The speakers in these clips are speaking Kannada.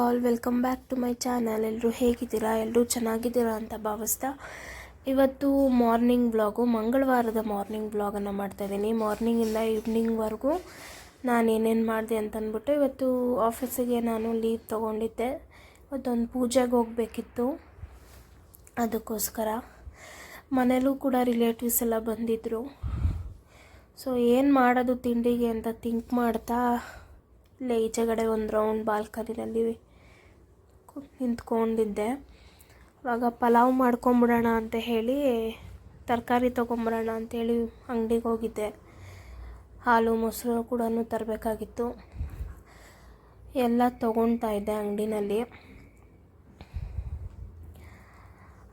All welcome back to my channel ಎಲ್ಲರೂ ಹೇಗಿದ್ದೀರಾ? ಎಲ್ಲರೂ ಚೆನ್ನಾಗಿದ್ದೀರಾ ಅಂತ ಭಾವಿಸ್ತಾ ಇವತ್ತು ಮಾರ್ನಿಂಗ್ ಬ್ಲಾಗು ಮಂಗಳವಾರದ ಮಾರ್ನಿಂಗ್ ಬ್ಲಾಗನ್ನು ಮಾಡ್ತಾಯಿದ್ದೀನಿ ಮಾರ್ನಿಂಗಿಂದ ಈವ್ನಿಂಗ್ವರೆಗೂ ನಾನು ಏನೇನು ಮಾಡಿದೆ ಅಂತಂದ್ಬಿಟ್ಟು ಇವತ್ತು ಆಫೀಸಿಗೆ ನಾನು ಲೀವ್ ತೊಗೊಂಡಿದ್ದೆ. ಇವತ್ತೊಂದು ಪೂಜೆಗೆ ಹೋಗಬೇಕಿತ್ತು. ಅದಕ್ಕೋಸ್ಕರ ಮನೇಲೂ ಕೂಡ ರಿಲೇಟಿವ್ಸ್ ಎಲ್ಲ ಬಂದಿದ್ದರು ಸೊ ಏನು ಮಾಡೋದು ತಿಂಡಿಗೆ ಅಂತ ಥಿಂಕ್ ಮಾಡ್ತಾ, ಇಲ್ಲೇ ಈಚೆಗಡೆ ಒಂದು ರೌಂಡ್ ಬಾಲ್ಕನಿನಲ್ಲಿ ನಿಂತ್ಕೊಂಡಿದ್ದೆ. ಆವಾಗ ಪಲಾವ್ ಮಾಡ್ಕೊಂಬಿಡೋಣ ಅಂತ ಹೇಳಿ, ತರಕಾರಿ ತೊಗೊಂಬರೋಣ ಅಂತೇಳಿ ಅಂಗಡಿಗೆ ಹೋಗಿದ್ದೆ. ಹಾಲು, ಮೊಸರು ಕೂಡ ತರಬೇಕಾಗಿತ್ತು. ಎಲ್ಲ ತೊಗೊಳ್ತಾ ಇದ್ದೆ ಅಂಗಡಿನಲ್ಲಿ.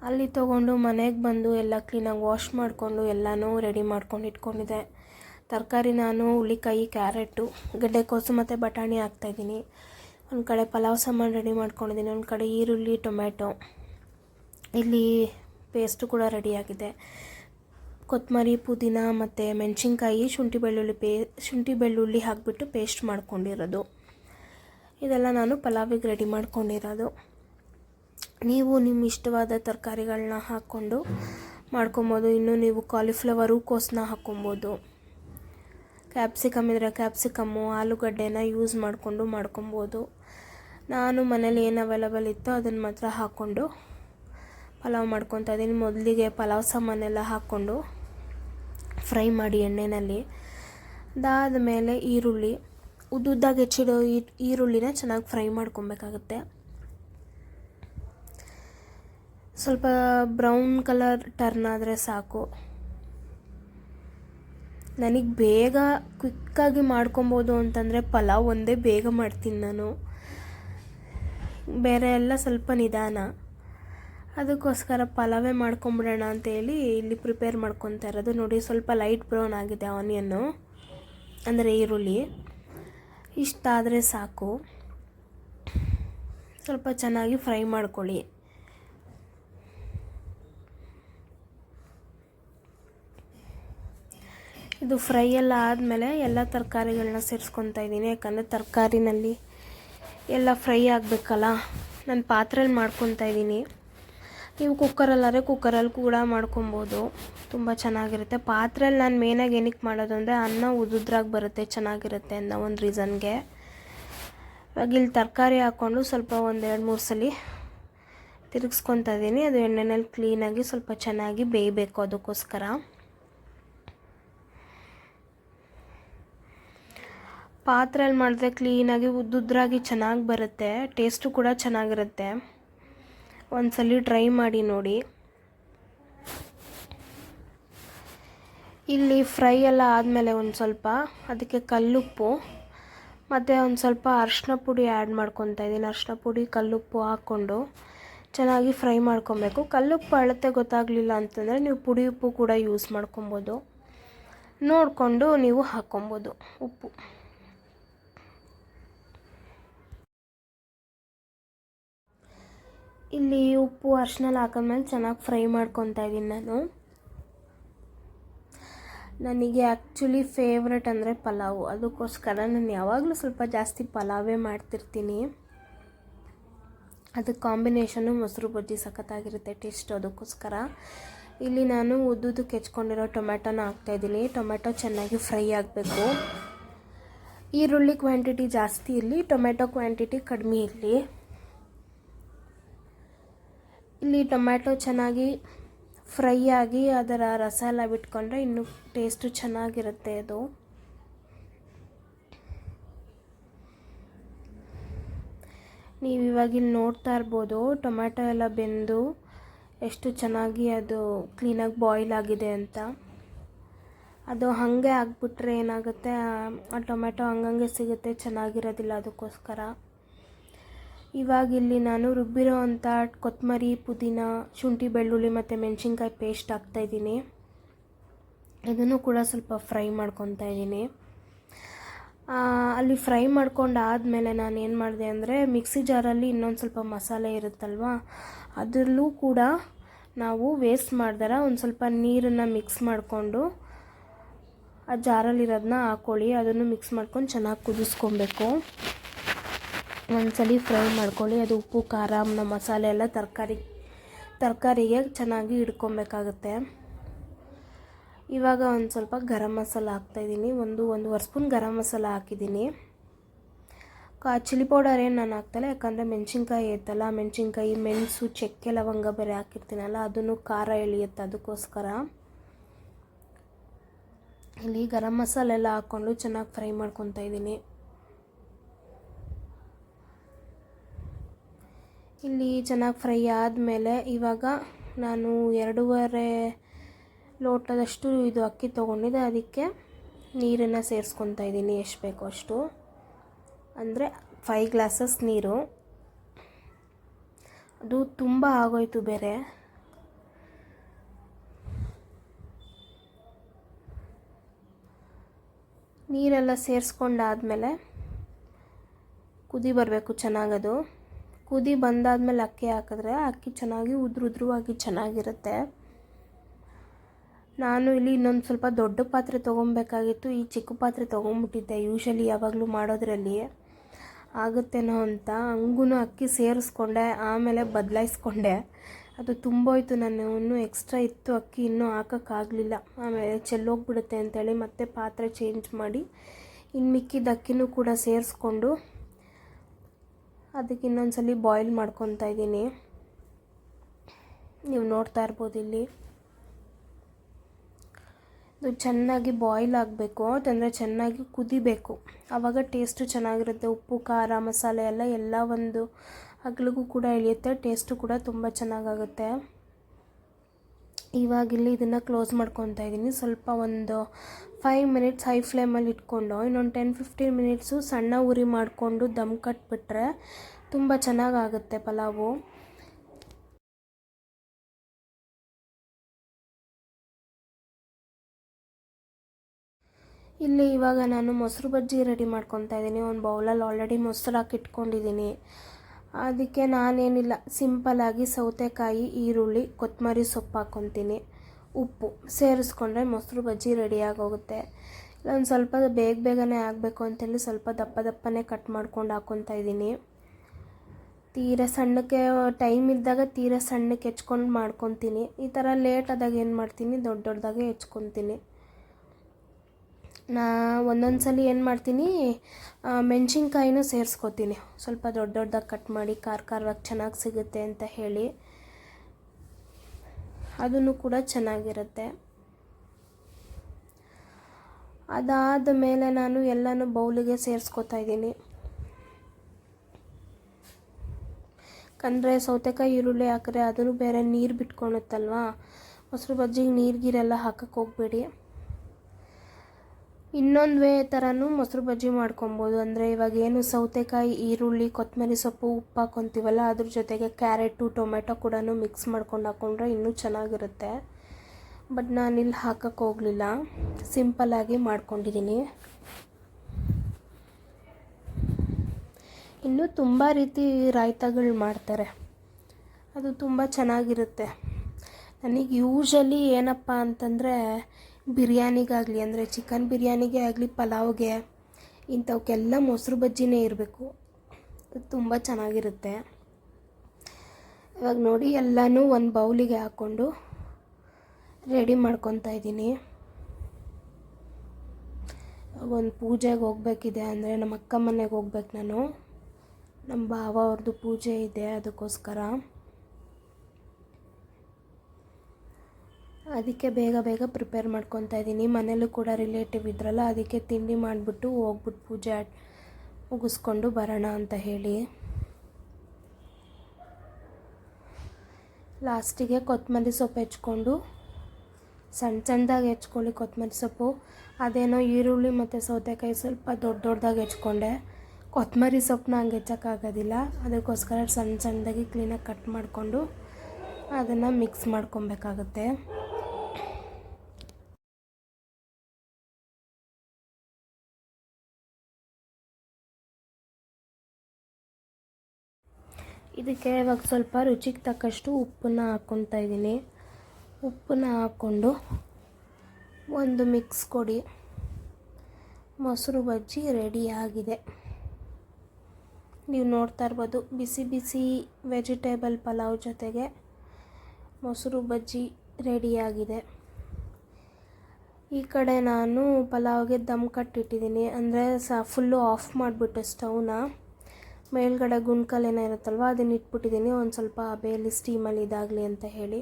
ಅಲ್ಲಿ ತೊಗೊಂಡು ಮನೆಗೆ ಬಂದು ಎಲ್ಲ ಕ್ಲೀನಾಗಿ ವಾಶ್ ಮಾಡಿಕೊಂಡು ಎಲ್ಲನೂ ರೆಡಿ ಮಾಡ್ಕೊಂಡು ಇಟ್ಕೊಂಡಿದ್ದೆ. ತರಕಾರಿ ನಾನು, ಹುಳಿಕಾಯಿ, ಕ್ಯಾರೆಟು, ಗಡ್ಡೆಕೋಸು ಮತ್ತು ಬಟಾಣಿ ಹಾಕ್ತಾಯಿದ್ದೀನಿ ಒಂದು ಕಡೆ ಪಲಾವ್ ಸಾಮಾನು ರೆಡಿ ಮಾಡ್ಕೊಂಡಿದ್ದೀನಿ. ಒಂದು ಕಡೆ ಈರುಳ್ಳಿ, ಟೊಮ್ಯಾಟೊ. ಇಲ್ಲಿ ಪೇಸ್ಟು ಕೂಡ ರೆಡಿಯಾಗಿದೆ ಕೊತ್ತಂಬರಿ ಪುದೀನ ಮತ್ತು ಮೆಣಸಿನ್ಕಾಯಿ, ಶುಂಠಿ ಬೆಳ್ಳುಳ್ಳಿ ಪೇ, ಶುಂಠಿ ಬೆಳ್ಳುಳ್ಳಿ ಹಾಕಿಬಿಟ್ಟು ಪೇಸ್ಟ್ ಮಾಡ್ಕೊಂಡಿರೋದು. ಇದೆಲ್ಲ ನಾನು ಪಲಾವಿಗೆ ರೆಡಿ ಮಾಡ್ಕೊಂಡಿರೋದು. ನೀವು ನಿಮ್ಮ ಇಷ್ಟವಾದ ತರಕಾರಿಗಳನ್ನ ಹಾಕ್ಕೊಂಡು ಮಾಡ್ಕೊಬೋದು. ಇನ್ನು ನೀವು ಕಾಲಿಫ್ಲವರು ಕೋಸನ್ನ ಹಾಕ್ಕೊಬೋದು. ಕ್ಯಾಪ್ಸಿಕಮ್ ಇದ್ದರೆ ಕ್ಯಾಪ್ಸಿಕಮ್ಮು ಆಲೂಗಡ್ಡೆನ ಯೂಸ್ ಮಾಡಿಕೊಂಡು ಮಾಡ್ಕೊಬೋದು. ನಾನು ಮನೇಲಿ ಏನು ಅವೈಲಬಲ್ ಇತ್ತೋ ಅದನ್ನು ಮಾತ್ರ ಹಾಕ್ಕೊಂಡು ಪಲಾವ್ ಮಾಡ್ಕೊತ ಇದ್ದೀನಿ. ಮೊದಲಿಗೆ ಪಲಾವ್ ಸಾಮಾನೆಲ್ಲ ಹಾಕ್ಕೊಂಡು ಫ್ರೈ ಮಾಡಿ ಎಣ್ಣೆಯಲ್ಲಿ ಅದಾದ ಮೇಲೆ ಈರುಳ್ಳಿ. ಉದ್ದುದ್ದಾಗಿ ಹೆಚ್ಚಿಡೋ ಈರುಳ್ಳಿನ ಚೆನ್ನಾಗಿ ಫ್ರೈ ಮಾಡ್ಕೊಬೇಕಾಗತ್ತೆ. ಸ್ವಲ್ಪ ಬ್ರೌನ್ ಕಲರ್ ಟರ್ನ್ ಆದರೆ ಸಾಕು. ನನಗೆ ಬೇಗ ಕ್ವಿಕ್ಕಾಗಿ ಮಾಡ್ಕೊಬೋದು ಅಂತಂದರೆ ಪಲಾವ್ ಒಂದೇ ಬೇಗ ಮಾಡ್ತೀನಿ ನಾನು. ಬೇರೆ ಎಲ್ಲ ಸ್ವಲ್ಪ ನಿಧಾನ. ಅದಕ್ಕೋಸ್ಕರ ಪಲಾವೇ ಮಾಡ್ಕೊಂಬಿಡೋಣ ಅಂತೇಳಿ ಇಲ್ಲಿ ಪ್ರಿಪೇರ್ ಮಾಡ್ಕೊತಾ ಇರೋದು. ನೋಡಿ, ಸ್ವಲ್ಪ ಲೈಟ್ ಬ್ರೌನ್ ಆಗಿದೆ ಆನಿಯನ್ನು ಅಂದರೆ ಈರುಳ್ಳಿ. ಇಷ್ಟಾದರೆ ಸಾಕು. ಸ್ವಲ್ಪ ಚೆನ್ನಾಗಿ ಫ್ರೈ ಮಾಡ್ಕೊಳ್ಳಿ. ಇದು ಫ್ರೈ ಎಲ್ಲ ಆದಮೇಲೆ ಎಲ್ಲ ತರಕಾರಿಗಳನ್ನ ಸೇರಿಸ್ಕೊತಾ ಇದ್ದೀನಿ. ಯಾಕಂದರೆ ತರಕಾರಿನಲ್ಲಿ ಎಲ್ಲ ಫ್ರೈ ಆಗಬೇಕಲ್ಲ. ನಾನು ಪಾತ್ರೆಯಲ್ಲಿ ಮಾಡ್ಕೊತಾ ಇದ್ದೀನಿ. ನೀವು ಕುಕ್ಕರಲ್ಲಾದರೆ ಕುಕ್ಕರಲ್ಲಿ ಕೂಡ ಮಾಡ್ಕೊಬೋದು. ತುಂಬ ಚೆನ್ನಾಗಿರುತ್ತೆ. ಪಾತ್ರೆಯಲ್ಲಿ ನಾನು ಮೇನಾಗಿ ಏನಕ್ಕೆ ಮಾಡೋದು ಅಂದರೆ ಅನ್ನ ಉದುದ್ರಾಗಿ ಬರುತ್ತೆ, ಚೆನ್ನಾಗಿರುತ್ತೆ ಅನ್ನೋ ಒಂದು ರೀಸನ್ಗೆ ಇವಾಗ ಇಲ್ಲಿ ತರಕಾರಿ ಹಾಕ್ಕೊಂಡು ಸ್ವಲ್ಪ ಒಂದೆರಡು ಮೂರು ಸಲ ತಿರುಗಿಸ್ಕೊತಾ ಇದ್ದೀನಿ. ಅದು ಎಣ್ಣೆನಲ್ಲಿ ಕ್ಲೀನಾಗಿ ಸ್ವಲ್ಪ ಚೆನ್ನಾಗಿ ಬೇಯಬೇಕು ಅದಕ್ಕೋಸ್ಕರ. ಪಾತ್ರೆಯಲ್ಲಿ ಮಾಡಿದ್ರೆ ಕ್ಲೀನಾಗಿ ಉದ್ದುದ್ರಾಗಿ ಚೆನ್ನಾಗಿ ಬರುತ್ತೆ. ಟೇಸ್ಟು ಕೂಡ ಚೆನ್ನಾಗಿರುತ್ತೆ. ಒಂದ್ಸಲ ಟ್ರೈ ಮಾಡಿ ನೋಡಿ. ಇಲ್ಲಿ ಫ್ರೈ ಎಲ್ಲ ಆದಮೇಲೆ ಒಂದು ಸ್ವಲ್ಪ ಅದಕ್ಕೆ ಕಲ್ಲುಪ್ಪು, ಮತ್ತು ಒಂದು ಸ್ವಲ್ಪ ಅರ್ಶಿನ ಪುಡಿ ಆ್ಯಡ್ ಮಾಡ್ಕೊತಾ ಇದ್ದೀನಿ. ಅರ್ಶಿನ ಪುಡಿ, ಕಲ್ಲುಪ್ಪು ಹಾಕ್ಕೊಂಡು ಚೆನ್ನಾಗಿ ಫ್ರೈ ಮಾಡ್ಕೊಬೇಕು. ಕಲ್ಲುಪ್ಪು ಅಳತೆ ಗೊತ್ತಾಗಲಿಲ್ಲ ಅಂತಂದರೆ ನೀವು ಪುಡಿ ಉಪ್ಪು ಕೂಡ ಯೂಸ್ ಮಾಡ್ಕೊಬೋದು. ನೋಡಿಕೊಂಡು ನೀವು ಹಾಕ್ಕೊಬೋದು ಉಪ್ಪು. ಇಲ್ಲಿ ಉಪ್ಪು ಅರ್ಶಿನಲ್ಲಿ ಹಾಕೊಂಡ್ಮೇಲೆ ಚೆನ್ನಾಗಿ ಫ್ರೈ ಮಾಡ್ಕೊತಾ ಇದ್ದೀನಿ ನಾನು. ನನಗೆ ಆ್ಯಕ್ಚುಲಿ ಫೇವ್ರೆಟ್ ಅಂದರೆ ಪಲಾವು. ಅದಕ್ಕೋಸ್ಕರ ನಾನು ಯಾವಾಗಲೂ ಸ್ವಲ್ಪ ಜಾಸ್ತಿ ಪಲಾವೇ ಮಾಡ್ತಿರ್ತೀನಿ. ಅದಕ್ಕೆ ಕಾಂಬಿನೇಷನು ಮೊಸರು ಬಜ್ಜಿ ಸಖತ್ತಾಗಿರುತ್ತೆ ಟೇಸ್ಟ್ ಅದಕ್ಕೋಸ್ಕರ. ಇಲ್ಲಿ ನಾನು ಉದ್ದುದ್ದು ಕೆಚ್ಕೊಂಡಿರೋ ಟೊಮೆಟೊನ ಹಾಕ್ತಾಯಿದ್ದೀನಿ ಟೊಮೆಟೊ ಚೆನ್ನಾಗಿ ಫ್ರೈ ಆಗಬೇಕು. ಈರುಳ್ಳಿ ಕ್ವಾಂಟಿಟಿ ಜಾಸ್ತಿ ಇರಲಿ ಟೊಮೆಟೊ ಕ್ವಾಂಟಿಟಿ ಕಡಿಮೆ ಇರಲಿ. ಇಲ್ಲಿ ಟೊಮ್ಯಾಟೊ ಚೆನ್ನಾಗಿ ಫ್ರೈ ಆಗಿ ಅದರ ರಸ ಎಲ್ಲ ಬಿಟ್ಕೊಂಡ್ರೆ ಇನ್ನೂ ಟೇಸ್ಟು ಚೆನ್ನಾಗಿರುತ್ತೆ ಅದು. ನೀವು ಇವಾಗ ಇಲ್ಲಿ ನೋಡ್ತಾ ಇರ್ಬೋದು, ಟೊಮ್ಯಾಟೊ ಎಲ್ಲ ಬೆಂದು ಎಷ್ಟು ಚೆನ್ನಾಗಿ ಅದು ಕ್ಲೀನಾಗಿ ಬಾಯ್ಲ್ ಆಗಿದೆ ಅಂತ. ಅದು ಹಾಗೆ ಆಗಿಬಿಟ್ರೆ ಏನಾಗುತ್ತೆ, ಆ ಟೊಮ್ಯಾಟೊ ಹಂಗಂಗೆ ಸಿಗುತ್ತೆ, ಚೆನ್ನಾಗಿರೋದಿಲ್ಲ ಅದಕ್ಕೋಸ್ಕರ. ಇವಾಗ ಇಲ್ಲಿ ನಾನು ರುಬ್ಬಿರೋ ಅಂಥ ಕೊತ್ತಂಬರಿ ಪುದೀನ, ಶುಂಠಿ, ಬೆಳ್ಳುಳ್ಳಿ ಮತ್ತು ಮೆಣಸಿನ್ಕಾಯಿ ಪೇಸ್ಟ್ ಹಾಕ್ತಾಯಿದ್ದೀನಿ ಇದನ್ನು ಕೂಡ ಸ್ವಲ್ಪ ಫ್ರೈ ಮಾಡ್ಕೊತಾ ಇದ್ದೀನಿ. ಅಲ್ಲಿ ಫ್ರೈ ಮಾಡ್ಕೊಂಡು ಆದಮೇಲೆ ನಾನು ಏನು ಮಾಡಿದೆ ಅಂದರೆ ಮಿಕ್ಸಿ ಜಾರಲ್ಲಿ ಇನ್ನೊಂದು ಸ್ವಲ್ಪ ಮಸಾಲೆ ಇರುತ್ತಲ್ವ, ಅದರಲ್ಲೂ ಕೂಡ ನಾವು ವೇಸ್ಟ್ ಮಾಡ್ದಾರ ಒಂದು ಸ್ವಲ್ಪ ನೀರನ್ನು ಮಿಕ್ಸ್ ಮಾಡಿಕೊಂಡು ಆ ಜಾರಲ್ಲಿರೋದನ್ನ ಹಾಕ್ಕೊಳ್ಳಿ ಅದನ್ನು ಮಿಕ್ಸ್ ಮಾಡ್ಕೊಂಡು ಚೆನ್ನಾಗಿ ಕುದಿಸ್ಕೊಬೇಕು. ಒಂದ್ಸಲಿ ಫ್ರೈ ಮಾಡ್ಕೊಳ್ಳಿ. ಅದು ಉಪ್ಪು, ಖಾರ ಮಸಾಲೆ ಎಲ್ಲ ತರಕಾರಿ, ತರಕಾರಿಗೆ ಚೆನ್ನಾಗಿ ಹಿಡ್ಕೊಬೇಕಾಗುತ್ತೆ. ಇವಾಗ ಒಂದು ಸ್ವಲ್ಪ ಗರಂ ಮಸಾಲ ಹಾಕ್ತಾಯಿದ್ದೀನಿ ಒಂದು, ಒಂದೂವರೆ ಸ್ಪೂನ್ ಗರಂ ಮಸಾಲ ಹಾಕಿದ್ದೀನಿ. ಕಾ, ಚಿಲ್ಲಿ ಪೌಡರ್ ಏನು ನಾನು ಹಾಕ್ತಲ್ಲ ಯಾಕಂದರೆ ಮೆಣಸಿನ್ಕಾಯಿ ಐತಲ್ಲ, ಮೆಣಸಿನ್ಕಾಯಿ, ಮೆಣಸು, ಚಕ್ಕೆ, ಲವಂಗ ಬೇರೆ ಹಾಕಿರ್ತೀನಲ್ಲ, ಅದನ್ನು ಖಾರ ಎಳಿಯುತ್ತೆ ಅದಕ್ಕೋಸ್ಕರ. ಇಲ್ಲಿ ಗರಂ ಮಸಾಲೆ ಎಲ್ಲ ಹಾಕ್ಕೊಂಡು ಚೆನ್ನಾಗಿ ಫ್ರೈ ಮಾಡ್ಕೊತಾ ಇದ್ದೀನಿ. ಇಲ್ಲಿ ಚೆನ್ನಾಗಿ ಫ್ರೈ ಆದಮೇಲೆ ಇವಾಗ ನಾನು ಎರಡೂವರೆ ಲೋಟದಷ್ಟು ಇದು ಅಕ್ಕಿ ತೊಗೊಂಡಿದ್ದೆ. ಅದಕ್ಕೆ ನೀರನ್ನು ಸೇರಿಸ್ಕೊತಾ ಇದ್ದೀನಿ. ಎಷ್ಟು ಬೇಕೋ ಅಷ್ಟು. ಅಂದರೆ ಫೈ ಗ್ಲಾಸಸ್ ನೀರು. ಅದು ತುಂಬ ಆಗೋಯ್ತು ಬೇರೆ. ನೀರೆಲ್ಲ ಸೇರಿಸ್ಕೊಂಡಾದ್ಮೇಲೆ ಕುದಿ ಬರಬೇಕು ಚೆನ್ನಾಗದು. ಕುದಿ ಬಂದಾದ್ಮೇಲೆ ಅಕ್ಕಿ ಹಾಕಿದ್ರೆ ಅಕ್ಕಿ ಚೆನ್ನಾಗಿ ಉದ್ರು ಉದ್ರುವಾಗಿ ಚೆನ್ನಾಗಿರುತ್ತೆ. ನಾನು ಇಲ್ಲಿ ಇನ್ನೊಂದು ಸ್ವಲ್ಪ ದೊಡ್ಡ ಪಾತ್ರೆ ತೊಗೊಬೇಕಾಗಿತ್ತು. ಈ ಚಿಕ್ಕ ಪಾತ್ರೆ ತೊಗೊಂಬಿಟ್ಟಿದ್ದೆ ಯೂಶಲಿ ಯಾವಾಗಲೂ ಮಾಡೋದ್ರಲ್ಲಿ ಆಗುತ್ತೇನೋ ಅಂತ ಹಂಗೂ ಅಕ್ಕಿ ಸೇರಿಸ್ಕೊಂಡೆ, ಆಮೇಲೆ ಬದಲಾಯಿಸ್ಕೊಂಡೆ. ಅದು ತುಂಬೋಯ್ತು. ನಾನು ಎಕ್ಸ್ಟ್ರಾ ಇತ್ತು. ಅಕ್ಕಿ ಇನ್ನೂ ಹಾಕೋಕ್ಕಾಗಲಿಲ್ಲ. ಆಮೇಲೆ ಚೆಲ್ಲೋಗ್ಬಿಡುತ್ತೆ ಅಂತೇಳಿ ಮತ್ತೆ ಪಾತ್ರೆ ಚೇಂಜ್ ಮಾಡಿ ಇನ್ನು ಮಿಕ್ಕಿದ ಅಕ್ಕಿನೂ ಕೂಡ ಸೇರಿಸ್ಕೊಂಡು ಅದಕ್ಕೆ ಇನ್ನೊಂದ್ಸಲಿ ಬಾಯ್ಲ್ ಮಾಡ್ಕೊತಾ ಇದ್ದೀನಿ. ನೀವು ನೋಡ್ತಾ ಇರ್ಬೋದು ಇಲ್ಲಿ. ಇದು ಚೆನ್ನಾಗಿ ಬಾಯ್ಲ್ ಆಗಬೇಕು ಅಂತಂದರೆ ಚೆನ್ನಾಗಿ ಕುದಿಬೇಕು. ಆವಾಗ ಟೇಸ್ಟು ಚೆನ್ನಾಗಿರುತ್ತೆ. ಉಪ್ಪು, ಖಾರ, ಮಸಾಲೆ ಎಲ್ಲ ಎಲ್ಲ ಒಂದು ಹಗ್ಲಿಗೂ ಕೂಡ ಇಳಿಯುತ್ತೆ ಟೇಸ್ಟು ಕೂಡ ತುಂಬ ಚೆನ್ನಾಗಾಗುತ್ತೆ. ಇವಾಗ ಇಲ್ಲಿ ಇದನ್ನು ಕ್ಲೋಸ್ ಮಾಡ್ಕೊತಾ ಇದ್ದೀನಿ ಸ್ವಲ್ಪ ಒಂದು ಫೈವ್ ಮಿನಿಟ್ಸ್ ಹೈ ಫ್ಲೇಮಲ್ಲಿ ಇಟ್ಕೊಂಡು, ಇನ್ನೊಂದು ಟೆನ್ ಫಿಫ್ಟೀನ್ ಮಿನಿಟ್ಸು ಸಣ್ಣ ಉರಿ ಮಾಡಿಕೊಂಡು ದಮ್ ಕಟ್ಬಿಟ್ರೆ ತುಂಬ ಚೆನ್ನಾಗಾಗುತ್ತೆ ಪಲಾವು. ಇಲ್ಲಿ ಇವಾಗ ನಾನು ಮೊಸರು ಬಜ್ಜಿ ರೆಡಿ ಮಾಡ್ಕೊತಾ ಇದ್ದೀನಿ ಒಂದು ಬೌಲಲ್ಲಿ ಆಲ್ರೆಡಿ ಮೊಸರು ಹಾಕಿ ಇಟ್ಕೊಂಡಿದ್ದೀನಿ ಅದಕ್ಕೆ ನಾನೇನಿಲ್ಲ. ಸಿಂಪಲ್ಲಾಗಿ ಸೌತೆಕಾಯಿ, ಈರುಳ್ಳಿ ಕೊತ್ತಂಬರಿ ಸೊಪ್ಪು ಹಾಕ್ಕೊತೀನಿ ಉಪ್ಪು ಸೇರಿಸ್ಕೊಂಡ್ರೆ ಮೊಸರು ಬಜ್ಜಿ ರೆಡಿಯಾಗೋಗುತ್ತೆ ಒಂದು ಸ್ವಲ್ಪ ಬೇಗ ಬೇಗನೆ ಆಗಬೇಕು ಅಂತೇಳಿ ಸ್ವಲ್ಪ ದಪ್ಪ ದಪ್ಪನೇ ಕಟ್ ಮಾಡ್ಕೊಂಡು ಹಾಕ್ಕೊತಾ ಇದ್ದೀನಿ. ತೀರ ಸಣ್ಣಕ್ಕೆ ಟೈಮ್ ಇದ್ದಾಗ ತೀರ ಸಣ್ಣಕ್ಕೆ ಹೆಚ್ಕೊಂಡು ಮಾಡ್ಕೊತೀನಿ. ಈ ಥರ ಲೇಟ್ ಆದಾಗ ಏನು ಮಾಡ್ತೀನಿ? ದೊಡ್ಡ ದೊಡ್ಡದಾಗೆ ಹೆಚ್ಕೊತೀನಿ. ನಾ ಒಂದೊಂದು ಸಲ ಏನು ಮಾಡ್ತೀನಿ ಮೆಣಸಿನ್ಕಾಯಿನೂ ಸೇರಿಸ್ಕೋತೀನಿ. ಸ್ವಲ್ಪ ದೊಡ್ಡ ದೊಡ್ಡದಾಗಿ ಕಟ್ ಮಾಡಿ, ಖಾರ ಖಾರವಾಗಿ ಚೆನ್ನಾಗಿ ಸಿಗುತ್ತೆ ಅಂತ ಹೇಳಿ. ಅದನ್ನು ಕೂಡ ಚೆನ್ನಾಗಿರುತ್ತೆ. ಅದಾದ ಮೇಲೆ ನಾನು ಎಲ್ಲನೂ ಬೌಲಿಗೆ ಸೇರಿಸ್ಕೋತಾ ಇದ್ದೀನಿ. ಕಂದ್ರೆ ಸೌತೆಕಾಯಿ, ಈರುಳ್ಳಿ ಹಾಕಿದ್ರೆ ಅದನ್ನು ಬೇರೆ ನೀರು ಬಿಟ್ಕೊಳುತ್ತಲ್ವಾ ಮೊಸರು ಬಜ್ಜಿಗೆ ನೀರು ಗೀರೆಲ್ಲ ಹಾಕಕ್ಕೆ ಹೋಗಬೇಡಿ. ಇನ್ನೊಂದು ವೇ ಥರನೂ ಮೊಸರು ಬಜ್ಜಿ ಮಾಡ್ಕೊಬೋದು. ಅಂದರೆ ಇವಾಗ ಏನು ಸೌತೆಕಾಯಿ, ಈರುಳ್ಳಿ ಕೊತ್ತಂಬರಿ ಸೊಪ್ಪು, ಉಪ್ಪು ಹಾಕ್ಕೊಂತೀವಲ್ಲ ಅದ್ರ ಜೊತೆಗೆ ಕ್ಯಾರೆಟು ಟೊಮೆಟೊ ಕೂಡ ಮಿಕ್ಸ್ ಮಾಡ್ಕೊಂಡು ಹಾಕ್ಕೊಂಡ್ರೆ ಇನ್ನೂ ಚೆನ್ನಾಗಿರುತ್ತೆ. ಬಟ್ ನಾನಿಲ್ಲಿ ಹಾಕಕ್ಕೆ ಹೋಗಲಿಲ್ಲ. ಸಿಂಪಲ್ಲಾಗಿ ಮಾಡ್ಕೊಂಡಿದ್ದೀನಿ ಇನ್ನು ತುಂಬ ರೀತಿ ರಾಯ್ತಗಳು ಮಾಡ್ತಾರೆ. ಅದು ತುಂಬ ಚೆನ್ನಾಗಿರುತ್ತೆ. ನನಗೆ ಯೂಶಲಿ ಏನಪ್ಪ ಅಂತಂದರೆ ಬಿರಿಯಾನಿಗಾಗಲಿ, ಅಂದರೆ ಚಿಕನ್ ಬಿರಿಯಾನಿಗೆ ಆಗಲಿ, ಪಲಾವ್ಗೆ ಇಂಥವಕ್ಕೆಲ್ಲ ಮೊಸರು ಬಜ್ಜಿನೇ ಇರಬೇಕು. ತುಂಬ ಚೆನ್ನಾಗಿರುತ್ತೆ. ಇವಾಗ ನೋಡಿ, ಎಲ್ಲನೂ ಒಂದು ಬೌಲಿಗೆ ಹಾಕ್ಕೊಂಡು ರೆಡಿ ಮಾಡ್ಕೊತಾ ಇದ್ದೀನಿ. ಒಂದು ಪೂಜೆಗೆ ಹೋಗ್ಬೇಕಿದೆ ಅಂದರೆ ನಮ್ಮ ಅಕ್ಕ ಮನೆಗೆ ಹೋಗ್ಬೇಕು ನಾನು. ನಮ್ಮ ಭಾವ ಅವ್ರದ್ದು ಪೂಜೆ ಇದೆ ಅದಕ್ಕೋಸ್ಕರ. ಅದಕ್ಕೆ ಬೇಗ ಬೇಗ ಪ್ರಿಪೇರ್ ಮಾಡ್ಕೊತಾ ಇದ್ದೀನಿ. ಮನೇಲೂ ಕೂಡ ರಿಲೇಟಿವ್ ಇದ್ರಲ್ಲ, ಅದಕ್ಕೆ ತಿಂಡಿ ಮಾಡಿಬಿಟ್ಟು ಹೋಗ್ಬಿಟ್ಟು ಪೂಜೆ ಮುಗಿಸ್ಕೊಂಡು ಬರೋಣ ಅಂತ ಹೇಳಿ. ಲಾಸ್ಟಿಗೆ ಕೊತ್ತಂಬರಿ ಸೊಪ್ಪು ಹೆಚ್ಕೊಂಡು ಸಣ್ಣ ಸಣ್ಣದಾಗಿ ಹೆಚ್ಕೊಳ್ಳಿ ಕೊತ್ತಂಬರಿ ಸೊಪ್ಪು. ಅದೇನೋ ಈರುಳ್ಳಿ ಮತ್ತು ಸೌತೆಕಾಯಿ ಸ್ವಲ್ಪ ದೊಡ್ಡ ದೊಡ್ಡದಾಗಿ ಹೆಚ್ಕೊಂಡೆ. ಕೊತ್ತಂಬರಿ ಸೊಪ್ಪನ್ನ ಹಂಗೆ ಹೆಚ್ಚೋಕ್ಕಾಗೋದಿಲ್ಲ. ಅದಕ್ಕೋಸ್ಕರ ಸಣ್ಣ ಸಣ್ಣದಾಗಿ ಕ್ಲೀನಾಗಿ ಕಟ್ ಮಾಡಿಕೊಂಡು ಅದನ್ನು ಮಿಕ್ಸ್ ಮಾಡ್ಕೊಬೇಕಾಗುತ್ತೆ. ಇದಕ್ಕೆ ಇವಾಗ ಸ್ವಲ್ಪ ರುಚಿಗೆ ತಕ್ಕಷ್ಟು ಉಪ್ಪನ್ನ ಹಾಕ್ಕೊತಾ ಇದ್ದೀನಿ. ಉಪ್ಪನ್ನ ಹಾಕ್ಕೊಂಡು ಒಂದು ಮಿಕ್ಸ್ ಕೊಡಿ. ಮೊಸರು ಬಜ್ಜಿ ರೆಡಿ ಆಗಿದೆ. ನೀವು ನೋಡ್ತಾ ಇರ್ಬೋದು, ಬಿಸಿ ಬಿಸಿ ವೆಜಿಟೇಬಲ್ ಪಲಾವ್ ಜೊತೆಗೆ ಮೊಸರು ಬಜ್ಜಿ ರೆಡಿಯಾಗಿದೆ ಈ ಕಡೆ ನಾನು ಪಲಾವ್ಗೆ ದಮ್ ಕಟ್ಟಿಟ್ಟಿದ್ದೀನಿ. ಅಂದರೆ ಸ ಫುಲ್ಲು ಆಫ್ ಮಾಡಿಬಿಟ್ಟೆ ಸ್ಟವ್ನ ಮೇಲ್ಗಡೆ ಗುಂಡ್ಕಲ್ಲೇನೋ ಇರುತ್ತಲ್ವ, ಅದನ್ನ ಇಟ್ಬಿಟ್ಟಿದ್ದೀನಿ. ಒಂದು ಸ್ವಲ್ಪ ಬೇಲಿ ಸ್ಟೀಮಲ್ಲಿ ಇದಾಗಲಿ ಅಂತ ಹೇಳಿ.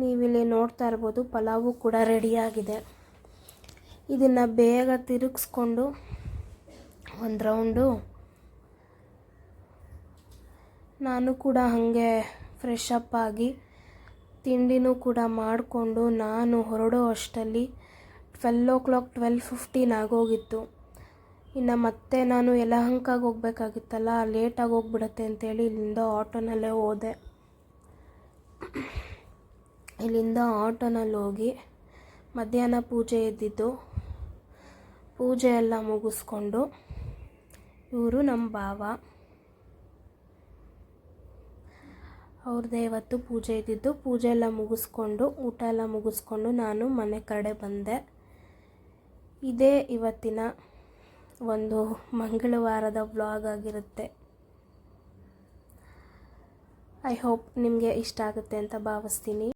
ನೀವಿಲ್ಲಿ ನೋಡ್ತಾ ಇರ್ಬೋದು, ಪಲಾವು ಕೂಡ ರೆಡಿಯಾಗಿದೆ ಇದನ್ನು ಬೇಗ ತಿರುಗಿಸ್ಕೊಂಡು ಒಂದು ರೌಂಡು ನಾನು ಕೂಡ ಹಾಗೆ ಫ್ರೆಶ್ ಅಪ್ ಆಗಿ ತಿಂಡಿನೂ ಕೂಡ ಮಾಡಿಕೊಂಡು ನಾನು ಹೊರಡೋ ಅಷ್ಟರಲ್ಲಿ twelve o'clock twelve fifteen ಆಗೋಗಿತ್ತು. ಇನ್ನು ಮತ್ತೆ ನಾನು ಯಲಹಂಕಗೆ ಹೋಗ್ಬೇಕಾಗಿತ್ತಲ್ಲ, ಲೇಟಾಗಿ ಹೋಗ್ಬಿಡತ್ತೆ ಅಂತೇಳಿ ಇಲ್ಲಿಂದ ಆಟೋನಲ್ಲೇ ಹೋದೆ. ಇಲ್ಲಿಂದ ಆಟೋನಲ್ಲಿ ಹೋಗಿ ಮಧ್ಯಾಹ್ನ ಪೂಜೆ ಇದ್ದಿದ್ದು ಪೂಜೆ ಎಲ್ಲ ಮುಗಿಸ್ಕೊಂಡು ಇವರು ನಮ್ಮ ಭಾವ. ಅವ್ರದ್ದೇ ಇವತ್ತು ಪೂಜೆ ಇದ್ದಿದ್ದು ಪೂಜೆ ಎಲ್ಲ ಮುಗಿಸ್ಕೊಂಡು, ಊಟ ಎಲ್ಲ ಮುಗಿಸ್ಕೊಂಡು ನಾನು ಮನೆ ಕಡೆ ಬಂದೆ. ಇದೇ ಇವತ್ತಿನ ಒಂದು ಮಂಗಳವಾರದ ವ್ಲಾಗ್ ಆಗಿರುತ್ತೆ. ಐ ಹೋಪ್ ನಿಮಗೆ ಇಷ್ಟ ಆಗುತ್ತೆ ಅಂತ ಭಾವಿಸ್ತೀನಿ.